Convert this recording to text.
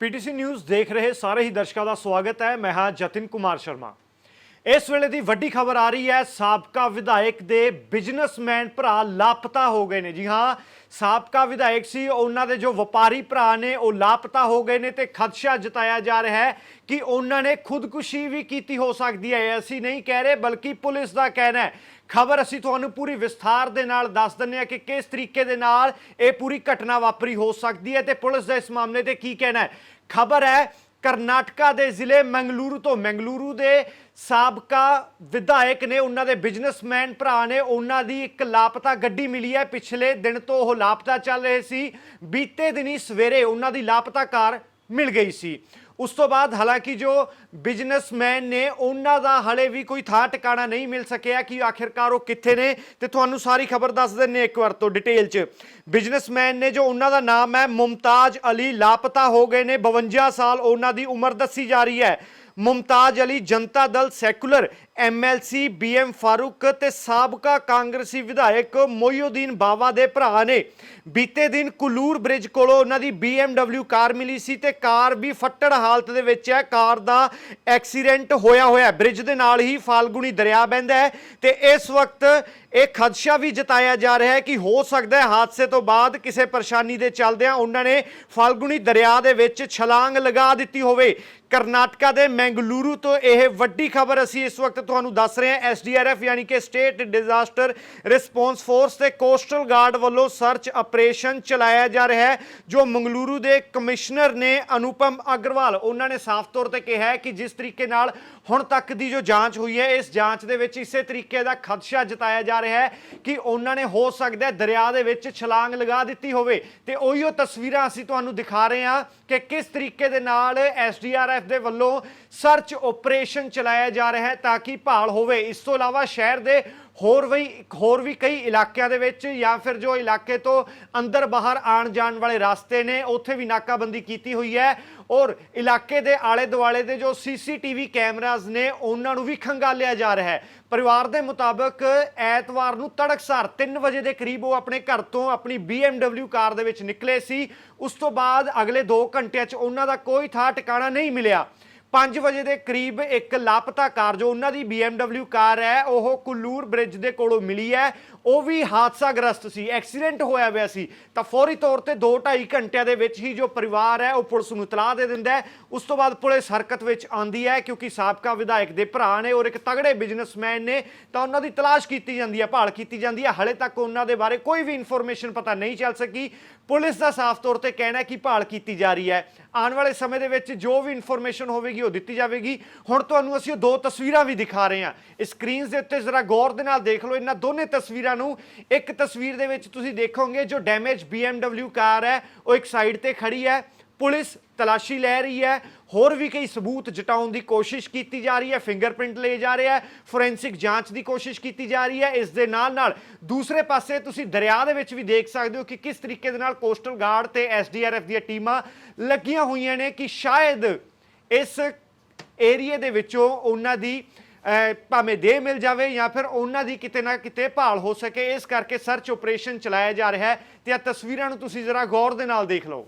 PTC news ਦੇਖ ਰਹੇ ਸਾਰੇ ਹੀ ਦਰਸ਼ਕਾਂ ਦਾ ਸਵਾਗਤ ਹੈ। ਮੈਂ ਹਾਂ ਜਤਿਨ ਕੁਮਾਰ ਸ਼ਰਮਾ। ਇਸ ਵੇਲੇ ਦੀ ਵੱਡੀ ਖਬਰ ਆ ਰਹੀ ਹੈ, ਸਾਬਕਾ ਵਿਧਾਇਕ ਦੇ ਬਿਜ਼ਨਸਮੈਨ ਭਰਾ ਲਾਪਤਾ ਹੋ ਗਏ ਨੇ। ਜੀ ਹਾਂ, ਸਾਬਕਾ ਵਿਧਾਇਕ ਸੀ, ਉਹਨਾਂ ਦੇ ਜੋ ਵਪਾਰੀ ਭਰਾ ਨੇ, ਉਹ ਲਾਪਤਾ ਹੋ ਗਏ ਨੇ ਤੇ ਖਦਸ਼ਾ ਜਤਾਇਆ ਜਾ ਰਿਹਾ ਹੈ ਕਿ ਉਹਨਾਂ ਨੇ ਖੁਦਕੁਸ਼ੀ ਵੀ ਕੀਤੀ ਹੋ ਸਕਦੀ ਹੈ ਅਸੀਂ ਨਹੀਂ ਕਹਿ ਰਹੇ, ਬਲਕਿ ਪੁਲਿਸ ਦਾ ਕਹਿਣਾ ਹੈ। ਖਬਰ ਅਸੀਂ ਤੁਹਾਨੂੰ ਪੂਰੀ ਵਿਸਥਾਰ ਦੇ ਨਾਲ ਦੱਸ ਦਿੰਨੇ ਆ ਕਿ ਕਿਸ ਤਰੀਕੇ ਦੇ ਨਾਲ ਇਹ ਪੂਰੀ ਘਟਨਾ ਵਾਪਰੀ ਹੋ ਸਕਦੀ ਹੈ ਤੇ ਪੁਲਿਸ ਦਾ ਇਸ ਮਾਮਲੇ ਤੇ ਕੀ ਕਹਿਣਾ ਹੈ। ਖਬਰ ਹੈ ਕਰਨਾਟਕਾ ਦੇ ਜ਼ਿਲ੍ਹੇ ਮੰਗਲੁਰੂ ਤੋਂ। ਮੰਗਲੁਰੂ ਦੇ ਸਾਬਕਾ ਵਿਧਾਇਕ ਨੇ, ਉਹਨਾਂ ਦੇ ਬਿਜ਼ਨਸਮੈਨ ਭਰਾ ਨੇ, ਉਹਨਾਂ ਦੀ ਇੱਕ ਲਾਪਤਾ ਗੱਡੀ ਮਿਲੀ ਹੈ। ਪਿਛਲੇ ਦਿਨ ਤੋਂ ਉਹ ਲਾਪਤਾ ਚੱਲ ਰਹੇ ਸੀ। ਬੀਤੇ ਦਿਨੀ ਸਵੇਰੇ ਉਹਨਾਂ ਦੀ ਲਾਪਤਾ ਕਾਰ ਮਿਲ ਗਈ ਸੀ। ਉਸ ਤੋਂ ਬਾਅਦ ਹਾਲਾਂਕਿ ਜੋ ਬਿਜ਼ਨਸਮੈਨ ਨੇ, ਉਹਨਾਂ ਦਾ ਹਲੇ ਵੀ ਕੋਈ ਥਾਂ ਟਿਕਾਣਾ ਨਹੀਂ ਮਿਲ ਸਕਿਆ ਕਿ ਆਖਿਰਕਾਰ ਉਹ ਕਿੱਥੇ ਨੇ ਤੇ ਤੁਹਾਨੂੰ ਸਾਰੀ ਖਬਰ ਦੱਸ ਦਿੰਨੇ ਇੱਕ ਵਾਰ ਤੋਂ ਡਿਟੇਲ 'ਚ। ਬਿਜ਼ਨਸਮੈਨ ਨੇ ਜੋ ਉਹਨਾਂ ਦਾ ਨਾਮ ਹੈ, ਮੁਮਤਾਜ ਅਲੀ, ਲਾਪਤਾ ਹੋ ਗਏ ਨੇ 52 ਸਾਲ ਉਹਨਾਂ ਦੀ ਉਮਰ ਦੱਸੀ ਜਾ ਰਹੀ ਹੈ। Mumtaz Ali Janata Dal secular MLC BM Farooq ਤੇ ਸਾਬਕਾ ਕਾਂਗਰਸੀ ਵਿਧਾਇਕ ਮੋਇਉਦੀਨ ਬਾਵਾ ਦੇ ਭਰਾ ਨੇ ਬੀਤੇ ਦਿਨ ਕੁਲੂਰ ਬ੍ਰਿਜ ਕੋਲੋਂ ਉਹਨਾਂ ਦੀ BMW ਕਾਰ ਮਿਲੀ ਸੀ ਤੇ ਕਾਰ ਵੀ ਫੱਟੜ ਹਾਲਤ ਦੇ ਵਿੱਚ ਹੈ। ਕਾਰ ਦਾ ਐਕਸੀਡੈਂਟ ਹੋਇਆ ਹੋਇਆ ਬ੍ਰਿਜ ਦੇ ਨਾਲ ਹੀ ਫਾਲਗੁਣੀ ਦਰਿਆ ਬਹਿੰਦਾ ਹੈ ਤੇ ਇਸ ਵਕਤ ਇਹ ਖਦਸ਼ਾ ਵੀ ਜਤਾਇਆ ਜਾ ਰਿਹਾ ਹੈ ਕਿ ਹੋ ਸਕਦਾ ਹੈ ਹਾਦਸੇ ਤੋਂ ਬਾਅਦ ਕਿਸੇ ਪਰੇਸ਼ਾਨੀ ਦੇ ਚੱਲਦਿਆਂ ਉਹਨਾਂ ਨੇ ਫਾਲਗੁਣੀ ਦਰਿਆ ਦੇ ਵਿੱਚ ਛਲਾਂਗ ਲਗਾ ਦਿੱਤੀ ਹੋਵੇ। ਕਰਨਾਟਕਾ ਦੇ ਮੈਂਗਲੂਰੂ ਤੋਂ ਇਹ ਵੱਡੀ ਖਬਰ ਅਸੀਂ ਇਸ ਵਕਤ ਤੁਹਾਨੂੰ ਦੱਸ ਰਹੇ ਹਾਂ ਐਸਡੀਆਰਐਫ ਯਾਨੀ ਕਿ ਸਟੇਟ ਡਿਜ਼ਾਸਟਰ ਰਿਸਪੌਂਸ ਫੋਰਸ ਤੇ ਕੋਸਟਲ ਗਾਰਡ ਵੱਲੋਂ ਸਰਚ ਆਪਰੇਸ਼ਨ ਚਲਾਇਆ ਜਾ ਰਿਹਾ ਹੈ, ਜੋ ਮੰਗਲੂਰੂ ਦੇ ਕਮਿਸ਼ਨਰ ਨੇ ਅਨੁਪਮ ਅਗਰਵਾਲ, ਉਹਨਾਂ ਨੇ ਸਾਫ਼ ਤੌਰ ਤੇ ਕਿਹਾ ਹੈ ਕਿ ਜਿਸ ਤਰੀਕੇ ਨਾਲ ਹੁਣ ਤੱਕ ਦੀ ਜੋ ਜਾਂਚ ਹੋਈ ਹੈ, ਇਸ ਜਾਂਚ ਦੇ ਵਿੱਚ ਇਸੇ ਤਰੀਕੇ ਦਾ ਖਦਸ਼ਾ ਜਤਾਇਆ ਜਾ ਰਿਹਾ ਹੈ ਕਿ ਉਹਨਾਂ ਨੇ ਹੋ ਸਕਦਾ ਦਰਿਆ ਦੇ ਵਿੱਚ ਛਲਾਂਗ ਲਗਾ ਦਿੱਤੀ ਹੋਵੇ। ਤੇ ਉਹੀਓ ਤਸਵੀਰਾਂ ਅਸੀਂ ਤੁਹਾਨੂੰ ਦਿਖਾ ਰਹੇ ਹਾਂ ਕਿ ਕਿਸ ਤਰੀਕੇ ਦੇ ਨਾਲ ਐਸਡੀਆਰਐਫ ਦੇ ਵੱਲੋਂ ਸਰਚ ਆਪਰੇਸ਼ਨ ਚਲਾਇਆ ਜਾ ਰਿਹਾ ਹੈ ਤਾਂ ਕਿ ਭਾਲ ਹੋਵੇ। ਇਸ ਤੋਂ ਇਲਾਵਾ ਸ਼ਹਿਰ ਦੇ ਹੋਰ ਵੀ ਹੋਰ ਵੀ ਕਈ ਇਲਾਕਿਆਂ ਦੇ ਵਿੱਚ ਜਾਂ ਫਿਰ ਜੋ ਇਲਾਕੇ ਤੋਂ ਅੰਦਰ ਬਾਹਰ ਆਣ ਜਾਣ ਵਾਲੇ ਰਸਤੇ ਨੇ, ਉੱਥੇ ਵੀ ਨਾਕਾਬੰਦੀ ਕੀਤੀ ਹੋਈ ਹੈ। ਔਰ ਇਲਾਕੇ ਦੇ ਆਲੇ ਦੁਆਲੇ ਦੇ ਜੋ ਸੀਸੀਟੀਵੀ ਕੈਮਰਾਜ਼ ਨੇ, ਉਹਨਾਂ ਨੂੰ ਵੀ ਖੰਗਾਲਿਆ ਜਾ ਰਿਹਾ ਹੈ। ਪਰਿਵਾਰ ਦੇ ਮੁਤਾਬਕ ਐਤਵਾਰ ਨੂੰ ਤੜਕਸਾਰ 3 ਵਜੇ ਦੇ ਕਰੀਬ ਉਹ ਆਪਣੇ ਘਰ ਤੋਂ ਆਪਣੀ BMW ਕਾਰ ਦੇ ਵਿੱਚ ਨਿਕਲੇ ਸੀ। ਉਸ ਤੋਂ ਬਾਅਦ ਅਗਲੇ 2 ਘੰਟਿਆਂ 'ਚ ਉਹਨਾਂ ਦਾ ਕੋਈ ਥਾਂ ਟਿਕਾਣਾ ਨਹੀਂ ਮਿਲਿਆ। 5 ਵਜੇ ਦੇ ਕਰੀਬ ਇੱਕ ਲਾਪਤਾ ਕਾਰ ਜੋ ਉਹਨਾਂ ਦੀ BMW ਕਾਰ ਹੈ, ਉਹ ਕੁੱਲੂਰ ਬ੍ਰਿਜ ਦੇ ਕੋਲੋਂ ਮਿਲੀ ਹੈ। ਉਹ ਵੀ ਹਾਦਸਾਗ੍ਰਸਤ ਸੀ, ਐਕਸੀਡੈਂਟ ਹੋਇਆ ਹੋਇਆ ਸੀ। ਤਾਂ ਫੌਰੀ ਤੌਰ ਤੇ 2-2.5 ਘੰਟਿਆਂ ਦੇ ਵਿੱਚ ਹੀ ਜੋ ਪਰਿਵਾਰ ਹੈ, ਉਹ ਪੁਲਿਸ ਨੂੰ ਇਤਲਾਹ ਦੇ ਦਿੰਦਾ ਹੈ। ਉਸ ਤੋਂ ਬਾਅਦ ਪੁਲਿਸ ਹਰਕਤ ਵਿੱਚ ਆਂਦੀ ਹੈ, ਕਿਉਂਕਿ ਸਾਬਕਾ ਵਿਧਾਇਕ ਦੇ ਭਰਾ ਨੇ ਔਰ ਇੱਕ ਤਗੜੇ ਬਿਜ਼ਨਸਮੈਨ ਨੇ, ਤਾਂ ਉਹਨਾਂ ਦੀ ਤਲਾਸ਼ ਕੀਤੀ ਜਾਂਦੀ ਹੈ, ਭਾਲ ਕੀਤੀ ਜਾਂਦੀ ਹੈ। ਹਲੇ ਤੱਕ ਉਹਨਾਂ ਦੇ ਬਾਰੇ ਕੋਈ ਵੀ ਇਨਫੋਰਮੇਸ਼ਨ ਪਤਾ ਨਹੀਂ ਚੱਲ ਸਕੀ। ਪੁਲਿਸ ਦਾ ਸਾਫ਼ ਤੌਰ ਤੇ ਕਹਿਣਾ ਹੈ ਕਿ ਭਾਲ ਕੀਤੀ ਜਾ ਰਹੀ ਹੈ। ਆਉਣ ਵਾਲੇ ਸਮੇਂ ਦੇ ਵਿੱਚ ਜੋ ਵੀ ਇਨਫੋਰਮੇਸ਼ਨ ਹੋਵੇਗੀ, ਉਹ ਦਿੱਤੀ ਜਾਵੇਗੀ। ਹੁਣ ਤੁਹਾਨੂੰ ਅਸੀਂ ਉਹ ਦੋ ਤਸਵੀਰਾਂ ਵੀ ਦਿਖਾ ਰਹੇ ਹਾਂ। ਸਕਰੀਨਸ ਦੇ ਉੱਤੇ ਜ਼ਰਾ ਗੌਰ ਦੇ ਨਾਲ ਦੇਖ ਲਓ, ਇਹਨਾਂ ਦੋਨੇ ਤਸਵੀਰਾਂ ਨੂੰ ਇੱਕ ਤਸਵੀਰ ਦੇ ਵਿੱਚ ਤੁਸੀਂ ਦੇਖੋਗੇ ਜੋ ਡੈਮੇਜ BMW ਕਾਰ ਹੈ, ਉਹ ਇੱਕ ਸਾਈਡ ਤੇ ਖੜੀ ਹੈ, ਪੁਲਿਸ ਤਲਾਸ਼ੀ ਲੈ ਰਹੀ ਹੈ, ਹੋਰ ਵੀ ਕਈ ਸਬੂਤ ਜਟਾਉਣ ਦੀ ਕੋਸ਼ਿਸ਼ ਕੀਤੀ ਜਾ ਰਹੀ ਹੈ ਫਿੰਗਰਪ੍ਰਿੰਟ ਲਏ ਜਾ ਰਹੇ ਹੈ ਫੋਰੈਂਸਿਕ ਜਾਂਚ ਦੀ ਕੋਸ਼ਿਸ਼ ਕੀਤੀ ਜਾ ਰਹੀ ਹੈ, ਇਸ ਦੇ ਨਾਲ ਨਾਲ ਦੂਸਰੇ ਪਾਸੇ ਤੁਸੀਂ ਦਰਿਆ ਦੇ ਵਿੱਚ ਵੀ ਦੇਖ ਸਕਦੇ ਹੋ ਕਿ ਕਿਸ ਤਰੀਕੇ ਦੇ ਨਾਲ ਕੋਸਟਲ ਗਾਰਡ ਤੇ ਐਸਡੀਆਰਐਫ ਦੀਆਂ ਟੀਮਾਂ ਲੱਗੀਆਂ ਹੋਈਆਂ ਨੇ ਕਿ ਸ਼ਾਇਦ ਇਸ ਏਰੀਏ ਦੇ ਵਿੱਚੋਂ ਉਹਨਾਂ ਦੀ ਭਾਵੇਂ ਦੇਹ ਮਿਲ ਜਾਵੇ ਜਾਂ ਫਿਰ ਉਹਨਾਂ ਦੀ ਕਿਤੇ ਨਾ ਕਿਤੇ ਭਾਲ ਹੋ ਸਕੇ। ਇਸ ਕਰਕੇ ਸਰਚ ਆਪਰੇਸ਼ਨ ਚਲਾਇਆ ਜਾ ਰਿਹਾ ਹੈ ਤੇ ਆ ਤਸਵੀਰਾਂ ਨੂੰ ਤੁਸੀਂ ਜ਼ਰਾ ਗੌਰ ਦੇ ਨਾਲ ਦੇਖ ਲਓ।